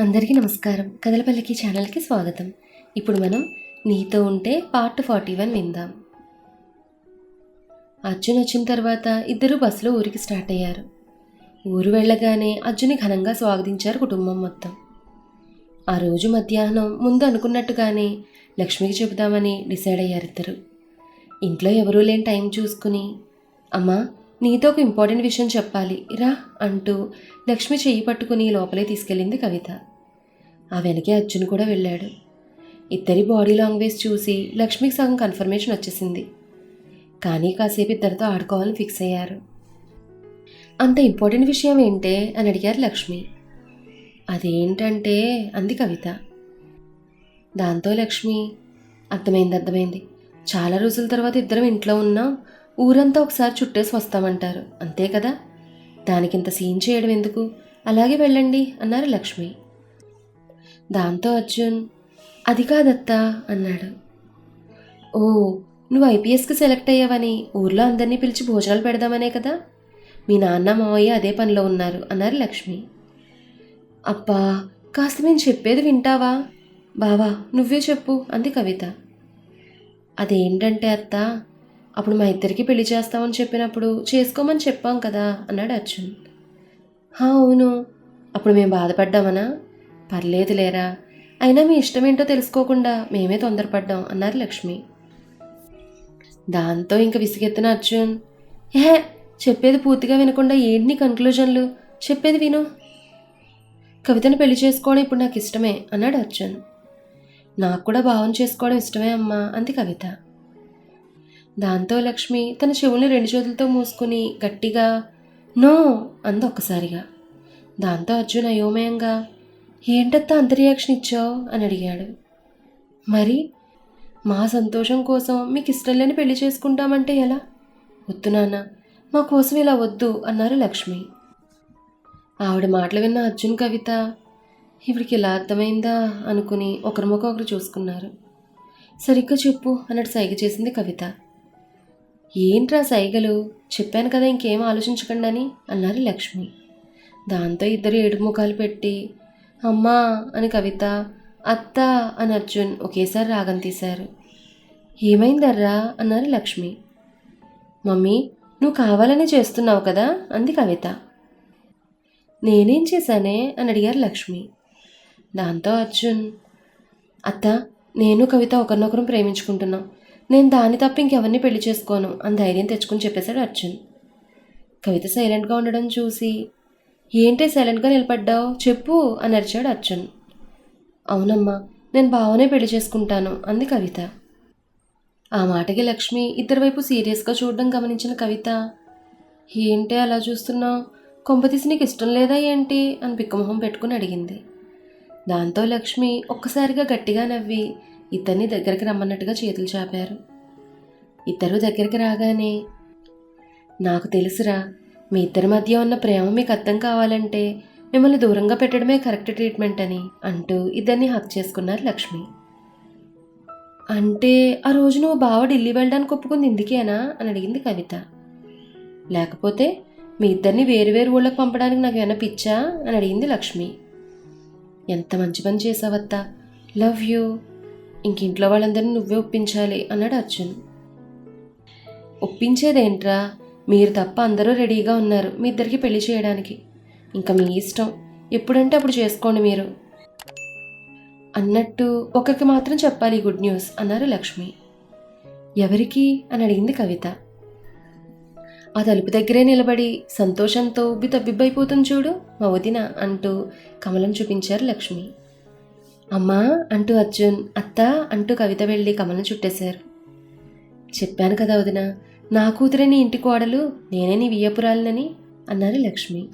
అందరికీ నమస్కారం. కదలపల్లికి ఛానల్కి స్వాగతం. ఇప్పుడు మనం నీతో ఉంటే పార్ట్ ఫార్టీ వన్ విందాం. అర్జున్ వచ్చిన తర్వాత ఇద్దరు బస్సులో ఊరికి స్టార్ట్ అయ్యారు. ఊరు వెళ్ళగానే అర్జున్ని ఘనంగా స్వాగతించారు కుటుంబం మొత్తం. ఆ రోజు మధ్యాహ్నం ముందు అనుకున్నట్టుగానే లక్ష్మికి చెబుదామని డిసైడ్ అయ్యారు ఇద్దరు. ఇంట్లో ఎవరూ లేని టైం చూసుకుని అమ్మా నీతో ఒక ఇంపార్టెంట్ విషయం చెప్పాలి. రా అంటూ లక్ష్మి చెయ్యి పట్టుకుని లోపలే తీసుకెళ్ళింది కవిత. ఆ వెనకే అర్జున్ కూడా వెళ్ళాడు. ఇద్దరి బాడీ లాంగ్వేజ్ చూసి లక్ష్మికి సగం కన్ఫర్మేషన్ వచ్చేసింది. కానీ కాసేపు ఇద్దరితో ఆడుకోవాలని ఫిక్స్ అయ్యారు. అంత ఇంపార్టెంట్ విషయం ఏంటే అని అడిగారు లక్ష్మి. అదేంటంటే అంది కవిత. దాంతో లక్ష్మి అర్థమైంది అర్థమైంది. చాలా రోజుల తర్వాత ఇద్దరం ఇంట్లో ఉన్నాం ఊరంతా ఒకసారి చుట్టేసి వస్తామంటారు. అంతే కదా? దానికింత సీన్ చేయడం ఎందుకు? అలాగే వెళ్ళండి అన్నారు లక్ష్మి. దాంతో అర్జున్ అది కాదత్తా అన్నాడు. ఓ నువ్వు ఐపీఎస్కి సెలెక్ట్ అయ్యావని ఊర్లో అందరినీ పిలిచి భోజనాలు పెడదామనే కదా? మీ నాన్న మావయ్య అదే పనిలో ఉన్నారు అన్నారు లక్ష్మి. అబ్బా కాస్త మేము చెప్పేది వింటావా? బావా నువ్వే చెప్పు అంది కవిత. అదేంటంటే అత్త అప్పుడు మా ఇద్దరికి పెళ్ళి చేస్తామని చెప్పినప్పుడు చేసుకోమని చెప్పాం కదా అన్నాడు అర్జున్. "హా, అవును. అప్పుడు మేము బాధపడ్డామనా? పర్లేదు లేరా అయినా మీ ఇష్టమేంటో తెలుసుకోకుండా మేమే తొందరపడ్డాం అన్నారు లక్ష్మి. దాంతో ఇంక విసిగెత్తిన అర్జున్ ఏహే చెప్పేది పూర్తిగా వినకుండా ఏంటి నీ కన్క్లూజన్లు చెప్పేది విను. కవితను పెళ్ళి చేసుకోవడం ఇప్పుడు నాకు ఇష్టమే అన్నాడు అర్జున్. నాకు కూడా భావం చేసుకోవడం ఇష్టమే అమ్మా అంది కవిత. దాంతో లక్ష్మి తన చెవుల్ని రెండు చేతులతో మూసుకుని గట్టిగా నో అంది ఒక్కసారిగా. దాంతో అర్జున్ అయోమయంగా ఏంటత్తా అంత రియాక్షన్ ఇచ్చావు? అని అడిగాడు. మరి మా సంతోషం కోసం మీకు ఇష్టం లేని పెళ్ళి చేసుకుంటామంటే ఎలా? వద్దు నాన్న మా కోసం ఇలా వద్దు అన్నారు లక్ష్మి. ఆవిడ మాటలు విన్న అర్జున్ కవిత ఇవిడికి ఇలా అర్థమైందా? అనుకుని ఒకరి ముఖం ఒకరు చూసుకున్నారు. సరిగ్గా చెప్పు అన్నట్టు సైగ చేసింది కవిత. ఏంట్రా సైగలు? చెప్పాను కదా ఇంకేం ఆలోచించకండి అని అన్నారు లక్ష్మి. దాంతో ఇద్దరు ఏడు ముఖాలు పెట్టి అమ్మా అని కవిత అత్త అని అర్జున్ ఒకేసారి రాగం తీశారు. ఏమైందర్రా? అన్నారు లక్ష్మి. మమ్మీ నువ్వు కావాలని చేస్తున్నావు కదా? అంది కవిత. నేనేం చేశానే? అని అడిగారు లక్ష్మి. దాంతో అర్జున్ అత్త నేను కవిత ఒకరినొకరు ప్రేమించుకుంటున్నాం. నేను దాని తప్ప ఇంకెవరిని పెళ్ళి చేసుకోను అని ధైర్యం తెచ్చుకుని చెప్పేశాడు అర్జున్. కవిత సైలెంట్గా ఉండడం చూసి ఏంటి సైలెంట్గా నిలబడ్డావు? చెప్పు అని అరిచాడు అర్జున్. అవునమ్మా నేను బావనే పెళ్ళి చేసుకుంటాను అంది కవిత. ఆ మాటకి లక్ష్మి ఇద్దరి వైపు సీరియస్గా చూడడం గమనించిన కవిత. ఏంటి అలా చూస్తున్నావు? కొంపతీసి నీకు ఇష్టం లేదా ఏంటి? అని పిక్కమొహం పెట్టుకుని అడిగింది. దాంతో లక్ష్మి ఒక్కసారిగా గట్టిగా నవ్వి ఇద్దరిని దగ్గరికి రమ్మన్నట్టుగా చేతులు చాపారు. ఇద్దరు దగ్గరికి రాగానే నాకు తెలుసురా మీ ఇద్దరి మధ్య ఉన్న ప్రేమ మీకు అర్థం కావాలంటే మిమ్మల్ని దూరంగా పెట్టడమే కరెక్ట్ ట్రీట్మెంట్ అని అంటూ ఇద్దరిని హక్ చేసుకున్నారు లక్ష్మి. అంటే ఆ రోజు నువ్వు బావ ఢిల్లీ వెళ్ళడానికి ఒప్పుకుంది ఇందుకేనా అని అడిగింది కవిత. లేకపోతే మీ ఇద్దరిని వేరు వేరు ఊళ్ళకి పంపడానికి నాకు ఏమైనా పిచ్చా అని అడిగింది లక్ష్మి. ఎంత మంచి పని చేసావత్తా. Love you. ఇంకింట్లో వాళ్ళందరినీ నువ్వే ఒప్పించాలి అన్నాడు అర్జున్. ఒప్పించేదేంట్రా? మీరు తప్ప అందరూ రెడీగా ఉన్నారు మీ ఇద్దరికి పెళ్ళి చేయడానికి. ఇంకా మీ ఇష్టం. ఎప్పుడంటే అప్పుడు చేసుకోండి మీరు. అన్నట్టు ఒకరికి మాత్రం చెప్పాలి గుడ్ న్యూస్ అన్నారు లక్ష్మి. ఎవరికి? అని అడిగింది కవిత. ఆ తలుపు దగ్గరే నిలబడి సంతోషంతో ఉబ్బి తబ్బిబ్బైపోతుంది చూడు మా వదిన అంటూ కమలం చూపించారు లక్ష్మి. అమ్మా అంటూ అర్జున్ అత్త అంటూ కవిత వెళ్ళి కమలం చుట్టేశారు. చెప్పాను కదా వదిన నా కూతురే నీ ఇంటి కోడలు నేనే నీ వియ్యపురాలనని అన్నారు లక్ష్మి.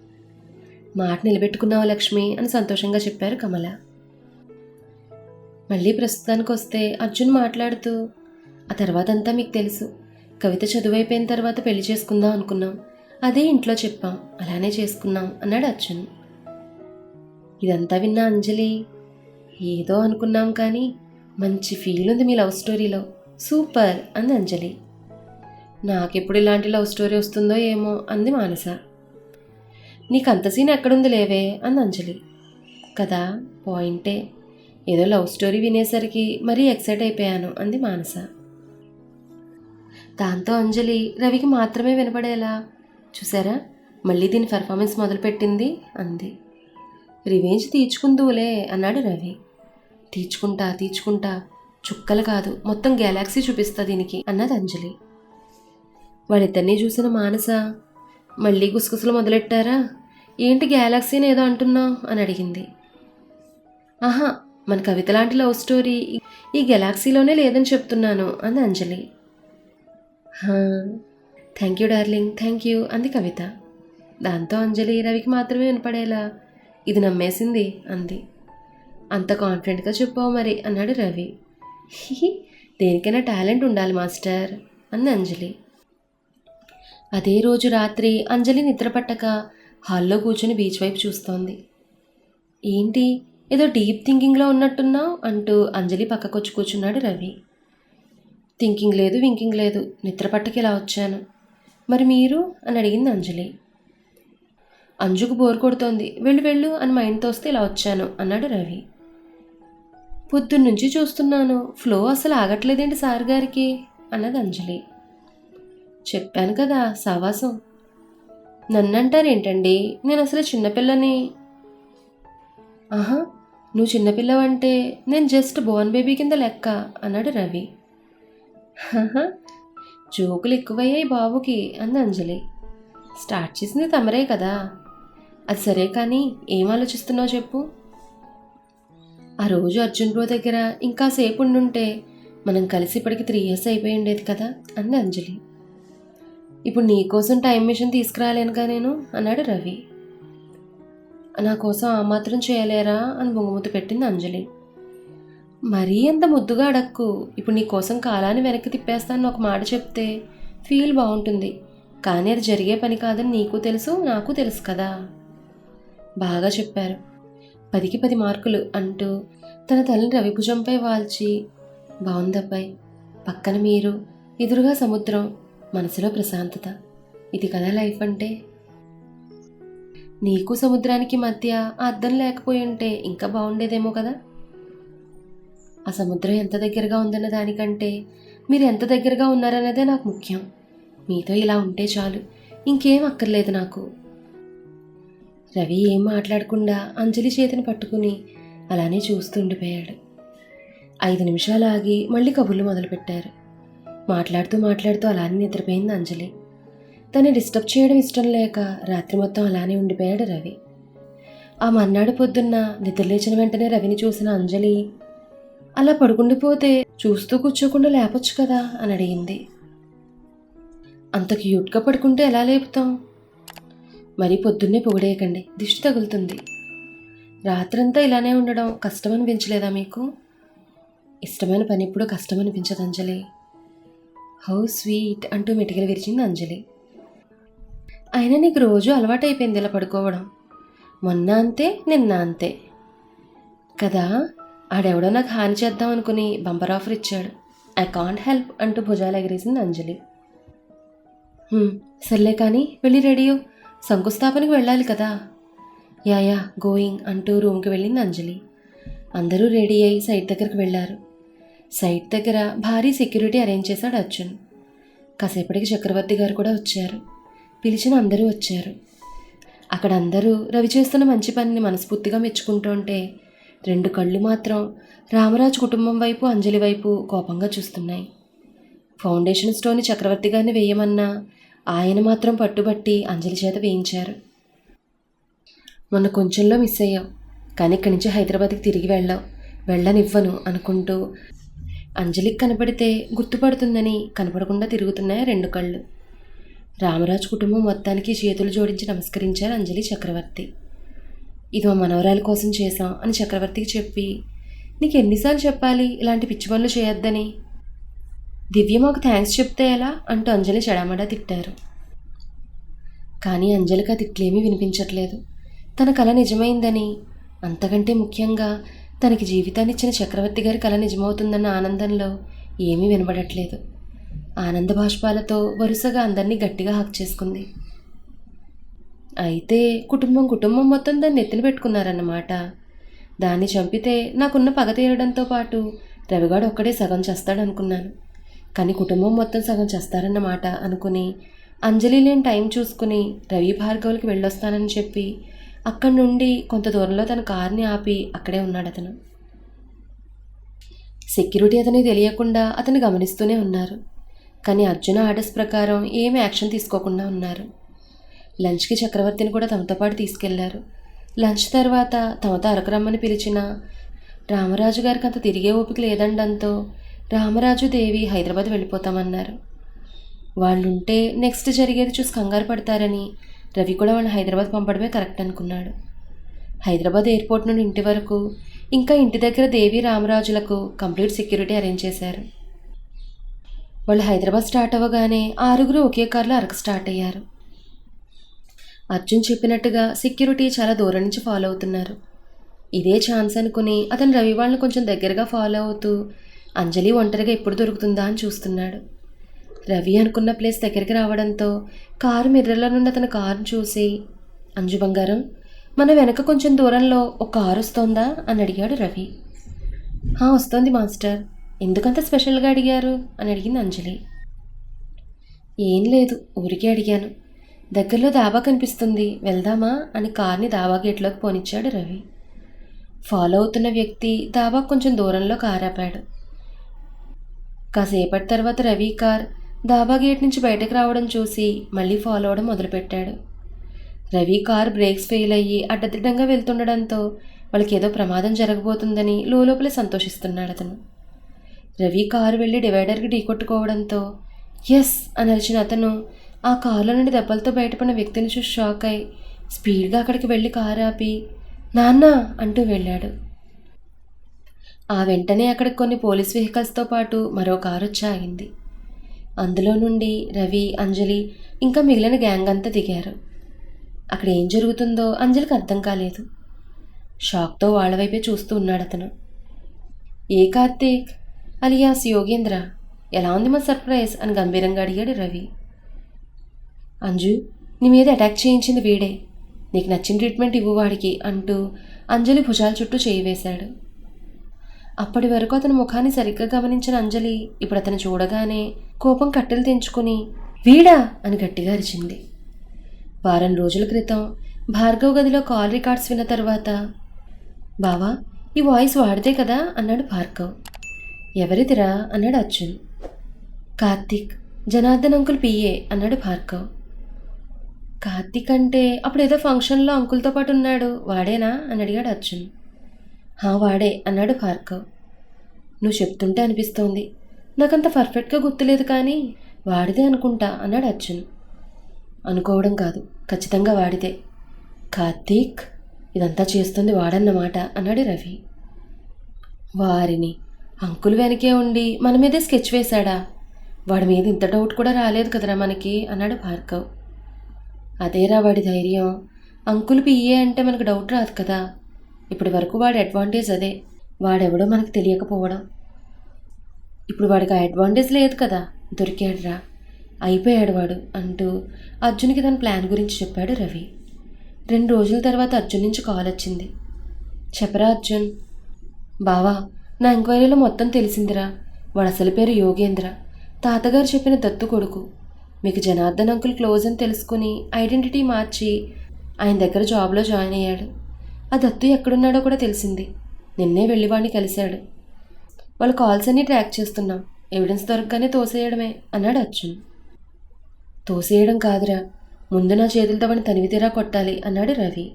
మాట నిలబెట్టుకున్నావు లక్ష్మి అని సంతోషంగా చెప్పారు కమల. మళ్ళీ ప్రస్తుతానికి వస్తే అర్జున్ మాట్లాడుతూ ఆ తర్వాత అంతా మీకు తెలుసు. కవిత చదువైపోయిన తర్వాత పెళ్ళి చేసుకుందాం అనుకున్నాం. అదే ఇంట్లో చెప్పాం. అలానే చేసుకున్నాం అన్నాడు అర్జున్. ఇదంతా విన్న అంజలి ఏదో అనుకున్నాం కానీ మంచి ఫీల్ ఉంది మీ లవ్ స్టోరీలో. సూపర్ అంది అంజలి. నాకెప్పుడు ఇలాంటి లవ్ స్టోరీ వస్తుందో ఏమో అంది మానస. నీకు అంత సీన్ ఎక్కడుంది లేవే అంది అంజలి. కదా పాయింటే. ఏదో లవ్ స్టోరీ వినేసరికి మరీ ఎక్సైట్ అయిపోయాను అంది మానస. దాంతో అంజలి రవికి మాత్రమే వినపడేలా చూసారా? మళ్ళీ దీని పెర్ఫార్మెన్స్ మొదలుపెట్టింది అంది. రివేంజ్ తీర్చుకుందువులే అన్నాడు రవి. తీర్చుకుంటా తీర్చుకుంటా. చుక్కలు కాదు మొత్తం గెలాక్సీ చూపిస్తా దీనికి అన్నది అంజలి. వాళ్ళిద్దరినీ చూసిన మానస మళ్ళీ గుసగుసలు మొదలెట్టారా? ఏంటి గ్యాలక్సీని ఏదో అంటున్నావు? అని అడిగింది. ఆహా మన కవిత లాంటి లవ్ స్టోరీ ఈ గెలాక్సీలోనే లేదని చెప్తున్నాను అంది Anjali. Thank you darling thank you అంది కవిత. దాంతో అంజలి రవికి మాత్రమే వినపడేలా ఇది నమ్మేసింది అంది. అంత కాన్ఫిడెంట్గా చెప్పావు మరి అన్నాడు రవి. దేనికైనా టాలెంట్ ఉండాలి మాస్టర్ అంది అంజలి. అదే రోజు రాత్రి అంజలి నిద్రపట్టక హాల్లో కూర్చుని బీచ్ వైపు చూస్తోంది. ఏంటి ఏదో డీప్ థింకింగ్లో ఉన్నట్టున్నావు అంటూ అంజలి పక్కకొచ్చి కూర్చున్నాడు రవి. థింకింగ్ లేదు వింకింగ్ లేదు నిద్రపట్టకి ఇలా వచ్చాను. మరి మీరు? అని అడిగింది అంజలి. అంజుకు బోర్ కొడుతోంది. వెళ్ళు వెళ్ళు అని మైండ్తో వస్తే ఇలా వచ్చాను అన్నాడు రవి. పొద్దున్నుంచి చూస్తున్నాను. ఫ్లో అసలు ఆగట్లేదేంటి సార్ గారికి? అన్నది అంజలి. చెప్పాను కదా సావాసం. నన్నంటారేంటండి? నేను అసలు చిన్నపిల్లని. ఆహా నువ్వు చిన్నపిల్లవంటే నేను జస్ట్ బోర్న్ బేబీ కింద లెక్క అన్నాడు రవి. "హహ, జోకులు ఎక్కువయ్యాయి బాబుకి అంది అంజలి. స్టార్ట్ చేసింది తమరే కదా. అది సరే కానీ ఏం ఆలోచిస్తున్నావు చెప్పు. ఆ రోజు అర్జున్ బ్రో దగ్గర ఇంకా సేపు ఉండుంటే మనం కలిసి ఇప్పటికి త్రీ ఇయర్స్ అయిపోయి ఉండేది కదా అంది అంజలి. ఇప్పుడు నీకోసం టైం మిషన్ తీసుకురాలేనుగా నేను? అన్నాడు రవి. నా కోసం ఆ మాత్రం చేయలేరా అని బొంగుముద్దు పెట్టింది అంజలి. మరీ అంత ముద్దుగా అడక్కు. ఇప్పుడు నీ కోసం కాలాన్ని వెనక్కి తిప్పేస్తాను ఒక మాట చెప్తే ఫీల్ బాగుంటుంది. కానీ అది జరిగే పని కాదని నీకు తెలుసు నాకు తెలుసు కదా. బాగా చెప్పారు. పదికి పది మార్కులు అంటూ తన తల్లిని రవి భుజంపై వాల్చి బాగుందబ్బాయి పక్కన మీరు ఎదురుగా సముద్రం మనసులో ప్రశాంతత. ఇది కదా లైఫ్ అంటే? నీకు సముద్రానికి మధ్య ఆ అద్దం లేకపోయి ఉంటే ఇంకా బాగుండేదేమో కదా? ఆ సముద్రం ఎంత దగ్గరగా ఉందన్న దానికంటే మీరు ఎంత దగ్గరగా ఉన్నారన్నదే నాకు ముఖ్యం. మీతో ఇలా ఉంటే చాలు. ఇంకేం అక్కర్లేదు నాకు. రవి ఏం మాట్లాడకుండా అంజలి చేతిని పట్టుకుని అలానే చూస్తూ ఉండిపోయాడు. ఐదు నిమిషాలు ఆగి మళ్ళీ కబుర్లు మొదలుపెట్టారు. మాట్లాడుతూ మాట్లాడుతూ అలానే నిద్రపోయింది అంజలి. తను డిస్టర్బ్ చేయడం ఇష్టం లేక రాత్రి మొత్తం అలానే ఉండిపోయాడు రవి. ఆ మర్నాడు పొద్దున్న నిద్రలేచిన వెంటనే రవిని చూసిన అంజలి అలా పడుకుండిపోతే చూస్తూ కూర్చోకుండా లేపొచ్చు కదా? అని అడిగింది. అంత క్యూట్గా పడుకుంటే ఎలా లేపుతాం? మరి పొద్దున్నే పొగిడేయకండి దిష్టి తగులుతుంది. రాత్రంతా ఇలానే ఉండడం కష్టం అనిపించలేదా మీకు? ఇష్టమైన పని ఇప్పుడు కష్టం అనిపించదు అంజలి. హౌ స్వీట్ అంటూ మెటికలు విరిచింది అంజలి. అయినా నీకు రోజు అలవాటైపోయింది ఇలా పడుకోవడం. మొన్న అంతే నిన్న అంతే. కదా ఆడెవడో నాకు హాని చేద్దాం అనుకుని బంపర్ ఆఫర్ ఇచ్చాడు. ఐ కాంట్ హెల్ప్ అంటూ భుజాలు ఎగిరేసింది అంజలి. సర్లే కానీ వెళ్ళి రెడీ శంకుస్థాపనకి వెళ్ళాలి కదా. యా యా గోయింగ్ అంటూ రూమ్కి వెళ్ళింది అంజలి. అందరూ రెడీ అయ్యి సైట్ దగ్గరికి వెళ్ళారు. సైట్ దగ్గర భారీ సెక్యూరిటీ అరేంజ్ చేశాడు అర్జున్. కాసేపటికి చక్రవర్తి గారు కూడా వచ్చారు. పిలిచిన అందరూ వచ్చారు. అక్కడ అందరూ రవి చేస్తున్న మంచి పనిని మనస్ఫూర్తిగా మెచ్చుకుంటుంటే రెండు కళ్ళు మాత్రం రామరాజు కుటుంబం వైపు అంజలి వైపు కోపంగా చూస్తున్నాయి. ఫౌండేషన్ స్టోన్ చక్రవర్తి గారిని వేయమన్నా ఆయన మాత్రం పట్టుబట్టి అంజలి చేత వేయించారు. మొన్న కొంచెంలో మిస్ అయ్యావు. కానీ ఇక్కడి నుంచి హైదరాబాద్కి తిరిగి వెళ్ళావు. వెళ్ళనివ్వను అనుకుంటూ అంజలికి కనపడితే గుర్తుపడుతుందని కనపడకుండా తిరుగుతున్నాయి రెండు కళ్ళు. రామరాజు కుటుంబం మొత్తానికి చేతులు జోడించి నమస్కరించారు అంజలి చక్రవర్తి. ఇది మా మనవరాలి కోసం చేశాం అని చక్రవర్తికి చెప్పి నీకు ఎన్నిసార్లు చెప్పాలి ఇలాంటి పిచ్చి పనులు చేయొద్దని? దివ్య మాకు థ్యాంక్స్ చెప్తే ఎలా? అంటూ అంజలి చెడామడా తిట్టారు. కానీ అంజలికి ఆ తిట్లేమీ వినిపించట్లేదు. తన కళ నిజమైందని అంతకంటే ముఖ్యంగా తనకి జీవితాన్నిచ్చిన చక్రవర్తి గారి కళ నిజమవుతుందన్న ఆనందంలో ఏమీ వినబడట్లేదు. ఆనంద బాష్పాలతో వరుసగా అందరినీ గట్టిగా హక్ చేసుకుంది. అయితే కుటుంబం కుటుంబం మొత్తం దాన్ని ఎత్తిన పెట్టుకున్నారన్నమాట. దాన్ని చంపితే నాకున్న పగ తీరడంతో పాటు రవిగాడు ఒక్కడే సగం చేస్తాడనుకున్నాను. కానీ కుటుంబం మొత్తం సగం చేస్తారన్నమాట అనుకుని అంజలి లేని టైం చూసుకుని రవి భార్గవులకి వెళ్ళొస్తానని చెప్పి అక్కడి నుండి కొంత దూరంలో తన కార్ని ఆపి అక్కడే ఉన్నాడు అతను. సెక్యూరిటీ అతని తెలియకుండా అతను గమనిస్తూనే ఉన్నారు. కానీ అర్జున ఆర్డర్స్ ప్రకారం ఏమి యాక్షన్ తీసుకోకుండా ఉన్నారు. లంచ్కి చక్రవర్తిని కూడా తమతో పాటు తీసుకెళ్ళారు. లంచ్ తర్వాత తమతో అరకరమ్మని పిలిచిన రామరాజు గారికి అంత తిరిగే ఓపిక లేదండంతో రామరాజు దేవి హైదరాబాద్ వెళ్ళిపోతామన్నారు. వాళ్ళుంటే నెక్స్ట్ జరిగేది చూసి కంగారు పడతారని రవి కూడా వాళ్ళని హైదరాబాద్ పంపడమే కరెక్ట్ అనుకున్నాడు. హైదరాబాద్ ఎయిర్పోర్ట్ నుండి ఇంటి వరకు ఇంకా ఇంటి దగ్గర దేవి రామరాజులకు కంప్లీట్ సెక్యూరిటీ అరేంజ్ చేశారు. వాళ్ళు హైదరాబాద్ స్టార్ట్ అవ్వగానే ఆరుగురు ఒకే కారులో అరకు స్టార్ట్ అయ్యారు. అర్జున్ చెప్పినట్టుగా సెక్యూరిటీ చాలా దూరం నుంచి ఫాలో అవుతున్నారు. ఇదే ఛాన్స్ అనుకుని అతను రవి వాళ్ళని కొంచెం దగ్గరగా ఫాలో అవుతూ అంజలి ఒంటరిగా ఎప్పుడు దొరుకుతుందా అని చూస్తున్నాడు. రవి అనుకున్న ప్లేస్ దగ్గరికి రావడంతో కారు మిర్రర్లో నుండి అతని కారును చూసి అంజు బంగారం మన వెనక కొంచెం దూరంలో ఒక కారు వస్తోందా? అని అడిగాడు రవి. వస్తోంది మాస్టర్. ఎందుకంత స్పెషల్గా అడిగారు? అని అడిగింది అంజలి. ఏం లేదు ఊరికే అడిగాను. దగ్గరలో దాబా కనిపిస్తుంది వెళ్దామా? అని కార్ని దాబా గేట్లోకి పోనిచ్చాడు రవి. ఫాలో అవుతున్న వ్యక్తి దాబా కొంచెం దూరంలో కారు ఆపాడు. కాసేపటి తర్వాత రవి కార్ దాబా గేట్ నుంచి బయటకు రావడం చూసి మళ్ళీ ఫాలో అవడం మొదలుపెట్టాడు. రవి కార్ బ్రేక్స్ ఫెయిల్ అయ్యి అడ్డదిడ్డంగా వెళ్తుండడంతో వాళ్ళకి ఏదో ప్రమాదం జరగబోతుందని లోపలే సంతోషిస్తున్నాడు అతను. రవి కారు వెళ్ళి డివైడర్కి ఢీకొట్టుకోవడంతో ఎస్ అని అరిచిన అతను ఆ కారులో నుండి దెబ్బలతో బయటపడిన వ్యక్తిని చూసి షాక్ అయి స్పీడ్గా అక్కడికి వెళ్ళి కారు ఆపి నాన్న అంటూ వెళ్ళాడు. ఆ వెంటనే అక్కడికి కొన్ని పోలీస్ వెహికల్స్తో పాటు మరో కారు వచ్చి ఆగింది. అందులో నుండి రవి అంజలి ఇంకా మిగిలిన గ్యాంగ్ అంతా దిగారు. అక్కడ ఏం జరుగుతుందో అంజలికి అర్థం కాలేదు. షాక్తో వాళ్ళ వైపే చూస్తూ ఉన్నాడు అతను. ఏ కార్తీక్? అలియాస్ యోగేంద్ర. ఎలా ఉంది మా సర్ప్రైజ్? అని గంభీరంగా అడిగాడు రవి. అంజు నీ మీద అటాక్ చేయించింది వీడే. నీకు నచ్చిన ట్రీట్మెంట్ ఇవ్వు వాడికి అంటూ అంజలి భుజాల చుట్టూ చేయి వేశాడు. అప్పటి వరకు అతని ముఖాన్ని సరిగ్గా గమనించిన అంజలి ఇప్పుడు అతను చూడగానే కోపం కట్టెలు తెంచుకుని వీడా? అని గట్టిగా అరిచింది. వారం రోజుల క్రితం భార్గవ్ గదిలో కాల్ రికార్డ్స్ విన్న తర్వాత బావా ఈ వాయిస్ వాడితే కదా? అన్నాడు భార్గవ్. ఎవరిదిరా? అన్నాడు అర్జున్. కార్తీక్ జనార్దన్ అంకుల్ పిఏ అన్నాడు భార్గవ్. కార్తీక్ అంటే అప్పుడు ఏదో ఫంక్షన్లో అంకుల్తో పాటు ఉన్నాడు వాడేనా? అని అడిగాడు అర్జున్. హా వాడే అన్నాడు భార్గవ్ నువ్వు చెప్తుంటే అనిపిస్తోంది. నాకంత పర్ఫెక్ట్గా గుర్తులేదు కానీ వాడిదే అనుకుంటా అన్నాడు అర్జున్. అనుకోవడం కాదు ఖచ్చితంగా వాడిదే. కార్తీక్ ఇదంతా చేస్తుంది వాడన్నమాట అన్నాడు రవి. వారిని అంకుల్ వెనకే ఉండి మన మీదే స్కెచ్ వేశాడా? వాడి మీద ఇంత డౌట్ కూడా రాలేదు కదరా మనకి అన్నాడు భార్గవ్ అదేరా వాడి ధైర్యం. అంకుల్ పియ్యే అంటే మనకు డౌట్ రాదు కదా. ఇప్పటి వరకు వాడి అడ్వాంటేజ్ అదే. వాడెవడో మనకు తెలియకపోవడం. ఇప్పుడు వాడికి ఆ అడ్వాంటేజ్ లేదు కదా. దొరికాడురా. అయిపోయాడు వాడు అంటూ అర్జున్కి తన ప్లాన్ గురించి చెప్పాడు రవి. రెండు రోజుల తర్వాత అర్జున్ నుంచి కాల్ వచ్చింది. చెప్పరా అర్జున్? బావా నా ఎంక్వైరీలో మొత్తం తెలిసిందిరా. వాడు అసలు పేరు యోగేంద్ర. తాతగారు చెప్పిన దత్తు కొడుకు. మీకు జనార్దన్ అంకుల్ క్లోజ్ అని తెలుసుకుని ఐడెంటిటీ మార్చి ఆయన దగ్గర జాబ్లో జాయిన్ అయ్యాడు. ఆ దత్తు ఎక్కడున్నాడో కూడా తెలిసింది. నిన్నే వెళ్ళి వాడిని కలిశాడు. వాళ్ళ కాల్స్ అన్నీ ట్రాక్ చేస్తున్నాం. ఎవిడెన్స్ దొరకగానే తోసేయడమే అన్నాడు అర్జున్. తోసేయడం కాదురా. ముందు నా చేతులతో వాడిని తనివి తీరా కొట్టాలి అన్నాడు రవి.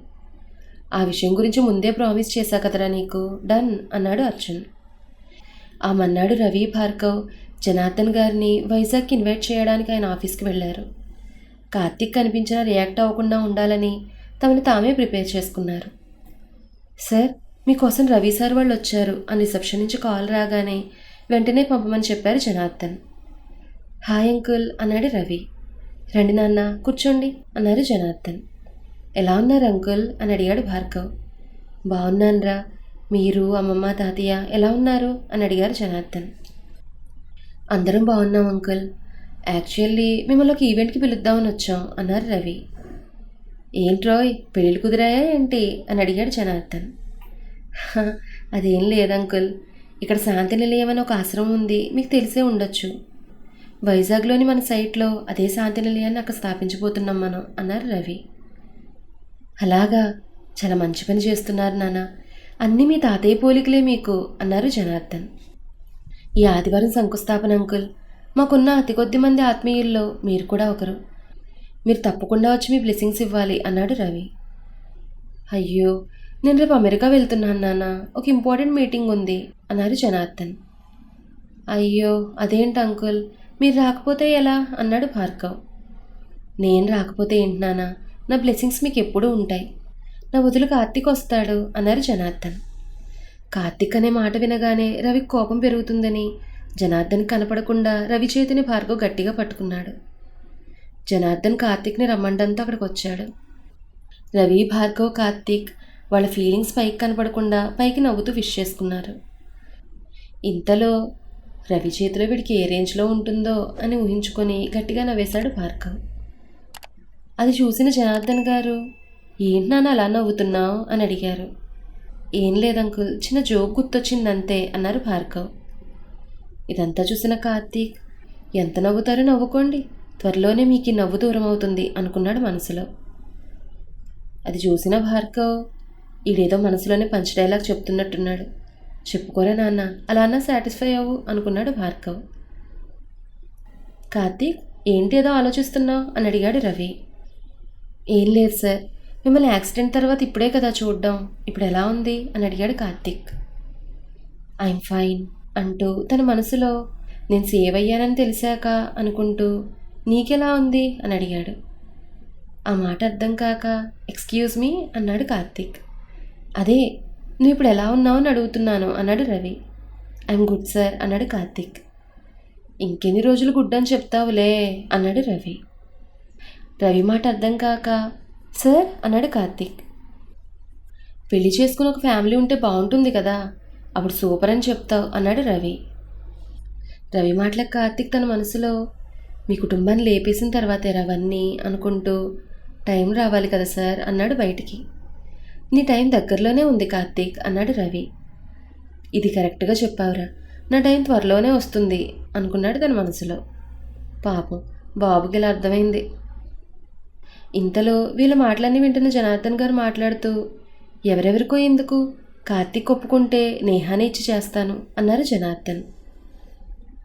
ఆ విషయం గురించి ముందే ప్రామిస్ చేశా కదరా నీకు. డన్ అన్నాడు అర్జున్. ఆ మన్నాడు రవి భార్గవ్ జనార్దన్ గారిని వైజాగ్కి ఇన్వైట్ చేయడానికి ఆయన ఆఫీస్కి వెళ్ళారు. కార్తీక్ కనిపించినా రియాక్ట్ అవ్వకుండా ఉండాలని తమను తామే ప్రిపేర్ చేసుకున్నారు. సార్ మీకోసం రవి సార్ వాళ్ళు వచ్చారు అని రిసెప్షన్ నుంచి కాల్ రాగానే వెంటనే పంపమని చెప్పారు జనార్దన్. హాయ్ అంకుల్ అన్నాడు రవి. రండి నాన్న కూర్చోండి అన్నారు జనార్దన్. ఎలా ఉన్నారు అంకుల్? అని అడిగాడు భార్గవ్. బాగున్నానురా. మీరు అమ్మమ్మ తాతయ్య ఎలా ఉన్నారు? అని అడిగారు జనార్దన్. అందరం బాగున్నాం అంకుల్. యాక్చువల్లీ మిమ్మల్ని ఒక ఈవెంట్కి పిలుద్దామని వచ్చాం అన్నారు రవి. ఏంట్రోయ్ పెళ్ళిళ్ళు కుదిరాయా ఏంటి? అని అడిగాడు జనార్దన్. అదేం లేదు అంకుల్. ఇక్కడ శాంతి నిలయం అని ఒక ఆశ్రమం ఉంది. మీకు తెలిసే ఉండొచ్చు. వైజాగ్లోని మన సైట్లో అదే శాంతి నిలయాన్ని అక్కడ స్థాపించబోతున్నాం మనం అన్నారు రవి. అలాగా. చాలా మంచి పని చేస్తున్నారు నాన్న. అన్నీ మీ తాతయ్య పోలికలే మీకు అన్నారు జనార్దన్. ఈ ఆదివారం శంకుస్థాపన అంకుల్. మాకున్న అతి కొద్ది మంది ఆత్మీయుల్లో మీరు కూడా ఒకరు. మీరు తప్పకుండా వచ్చి మీ బ్లెస్సింగ్స్ ఇవ్వాలి అన్నాడు రవి. అయ్యో నేను రేపు అమెరికా వెళ్తున్నాను నాన్న ఒక ఇంపార్టెంట్ మీటింగ్ ఉంది అన్నారు జనార్దన్. అయ్యో అదేంటి అంకుల్? మీరు రాకపోతే ఎలా? అన్నాడు భార్గవ్. నేను రాకపోతే ఏంటి నాన్న? నా బ్లెస్సింగ్స్ మీకు ఎప్పుడూ ఉంటాయి. నా వదులు కార్తీక్ వస్తాడు అన్నారు జనార్దన్. కార్తీక్ అనే మాట వినగానే రవికి కోపం పెరుగుతుందని జనార్దన్ కనపడకుండా రవి చేతిని భార్గవ్ గట్టిగా పట్టుకున్నాడు. జనార్దన్ కార్తీక్ని రమ్మండంతో అక్కడికి వచ్చాడు రవి భార్గవ్ కార్తీక్ వాళ్ళ ఫీలింగ్స్ పైకి కనపడకుండా పైకి నవ్వుతూ విష్ చేసుకున్నారు. ఇంతలో రవి చేతిలో వీడికి ఏ రేంజ్లో ఉంటుందో అని ఊహించుకొని గట్టిగా నవ్వేశాడు భార్గవ్. అది చూసిన జనార్దన్ గారు ఏంటి నాన్న అలా నవ్వుతున్నావు? అని అడిగారు. ఏం లేదు అంకుల్ చిన్న జోక్ గుర్తొచ్చిందంతే అన్నారు భార్గవ్. ఇదంతా చూసిన కార్తీక్ ఎంత నవ్వుతారో నవ్వుకోండి. త్వరలోనే మీకు ఈ నవ్వు దూరం అవుతుంది అనుకున్నాడు మనసులో. అది చూసిన భార్గవ్ ఈడేదో మనసులోనే పంచ్ డైలాగ్ చెప్తున్నట్టున్నాడు. చెప్పుకోరా నాన్న అలా అన్నా సాటిస్ఫై అవ్వు అనుకున్నాడు భార్గవ్. కార్తీక్ ఏంటి ఏదో ఆలోచిస్తున్నావు? అని అడిగాడు రవి. ఏం లేదు సార్ మిమ్మల్ని యాక్సిడెంట్ తర్వాత ఇప్పుడే కదా చూడ్డం ఇప్పుడు ఎలా ఉంది? అని అడిగాడు కార్తీక్. ఐఎమ్ ఫైన్ అంటూ తన మనసులో నేను సేవ్ అయ్యానని తెలిసాక అనుకుంటూ నీకెలా ఉంది? అని అడిగాడు. ఆ మాట అర్థం కాక ఎక్స్క్యూజ్ మీ అన్నాడు కార్తీక్. అదే నువ్వు ఇప్పుడు ఎలా ఉన్నావు అని అడుగుతున్నాను అన్నాడు రవి. ఐఎమ్ గుడ్ సార్ అన్నాడు కార్తీక్. ఇంకెన్ని రోజులు గుడ్ అని చెప్తావులే అన్నాడు రవి. రవి మాట అర్థం కాక సార్ అన్నాడు కార్తీక్. పెళ్ళి చేసుకుని ఒక ఫ్యామిలీ ఉంటే బాగుంటుంది కదా అప్పుడు సూపర్ అని చెప్తావు అన్నాడు రవి. రవి మాటలకు కార్తీక్ తన మనసులో మీ కుటుంబాన్ని లేపేసిన తర్వాతే రవన్నీ అనుకుంటూ టైం రావాలి కదా సార్ అన్నాడు బయటికి. నీ టైం దగ్గరలోనే ఉంది కార్తీక్ అన్నాడు రవి. ఇది కరెక్ట్గా చెప్పావురా. నా టైం త్వరలోనే వస్తుంది అనుకున్నాడు తన మనసులో. పాపం బాబుకి ఇలా అర్థమైంది. ఇంతలో వీళ్ళ మాటలన్నీ వింటున్న జనార్దన్ గారు మాట్లాడుతూ ఎవరెవరికో ఎందుకు? కార్తీక్ ఒప్పుకుంటే నేహానే ఇచ్చి చేస్తాను అన్నారు జనార్దన్.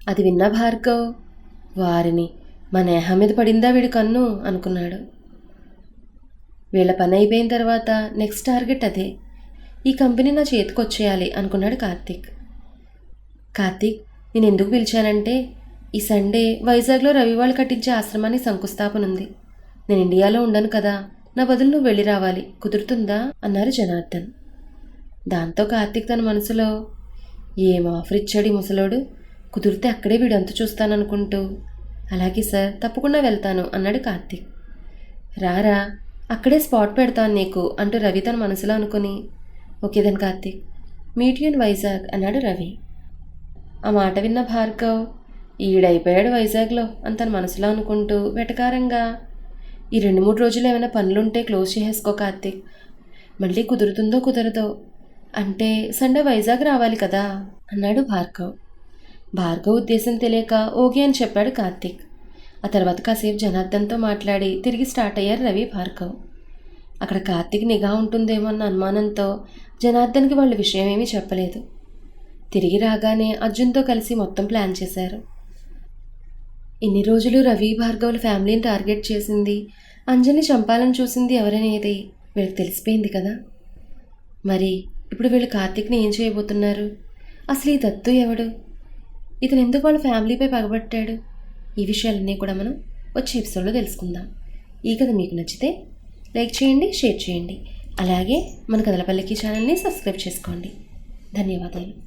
అది విన్న భార్గవ్ వారిని మా నేహ మీద పడిందా వీడి కన్ను? అనుకున్నాడు. వీళ్ళ పని అయిపోయిన తర్వాత నెక్స్ట్ టార్గెట్ అదే. ఈ కంపెనీ నా చేతికి వచ్చేయాలి అనుకున్నాడు కార్తీక్. కార్తీక్ నేను ఎందుకు పిలిచానంటే ఈ సండే వైజాగ్లో రవివాళ్ళు కట్టించే ఆశ్రమానికి శంకుస్థాపన ఉంది. నేను ఇండియాలో ఉండను కదా నా బదులు నువ్వు వెళ్ళి రావాలి. కుదురుతుందా? అన్నారు జనార్దన్. దాంతో కార్తీక్ తన మనసులో ఏం ఆఫర్ ఇచ్చాడు ఈ ముసలోడు? కుదిరితే అక్కడే వీడు అంతు చూస్తాననుకుంటూ అలాగే సార్ తప్పకుండా వెళ్తాను అన్నాడు కార్తీక్. రారా అక్కడే స్పాట్ పెడతాను నీకు అంటూ రవి తన మనసులో అనుకుని okay then Karthik meet in Vizag అన్నాడు రవి. ఆ మాట విన్న భార్గవ్ ఈడైపోయాడు వైజాగ్లో అని తన మనసులో అనుకుంటూ వెటకారంగా ఈ రెండు మూడు రోజులు ఏమైనా పనులుంటే క్లోజ్ చేసేసుకో కార్తీక్ మళ్ళీ కుదురుతుందో కుదరదో అంటే సండే వైజాగ్ రావాలి కదా అన్నాడు భార్గవ్. భార్గవ్ ఉద్దేశం తెలియక ఓకే అని చెప్పాడు కార్తీక్. ఆ తర్వాత కాసేపు జనార్దన్తో మాట్లాడి తిరిగి స్టార్ట్ అయ్యారు రవి భార్గవ్. అక్కడ కార్తీక్ నిఘా ఉంటుందేమో అన్న అనుమానంతో జనార్దన్కి వాళ్ళ విషయం ఏమీ చెప్పలేదు. తిరిగి రాగానే అర్జున్తో కలిసి మొత్తం ప్లాన్ చేశారు. ఇన్ని రోజులు రవి భార్గవుల ఫ్యామిలీని టార్గెట్ చేసింది అంజలిని చంపాలని చూసింది ఎవరనేది వీళ్ళకి తెలిసిపోయింది కదా. మరి ఇప్పుడు వీళ్ళు కార్తీక్ని ఏం చేయబోతున్నారు? అసలు ఈ దత్తు ఎవడు? ఇతను ఎందుకు వాళ్ళ ఫ్యామిలీపై పగబట్టాడు? ఈ విషయాలన్నీ కూడా మనం వచ్చే ఎపిసోడ్లో తెలుసుకుందాం. ఈ కథ మీకు నచ్చితే లైక్ చేయండి షేర్ చేయండి. అలాగే మన కథలపల్లికి ఛానల్ని సబ్స్క్రైబ్ చేసుకోండి. ధన్యవాదాలు.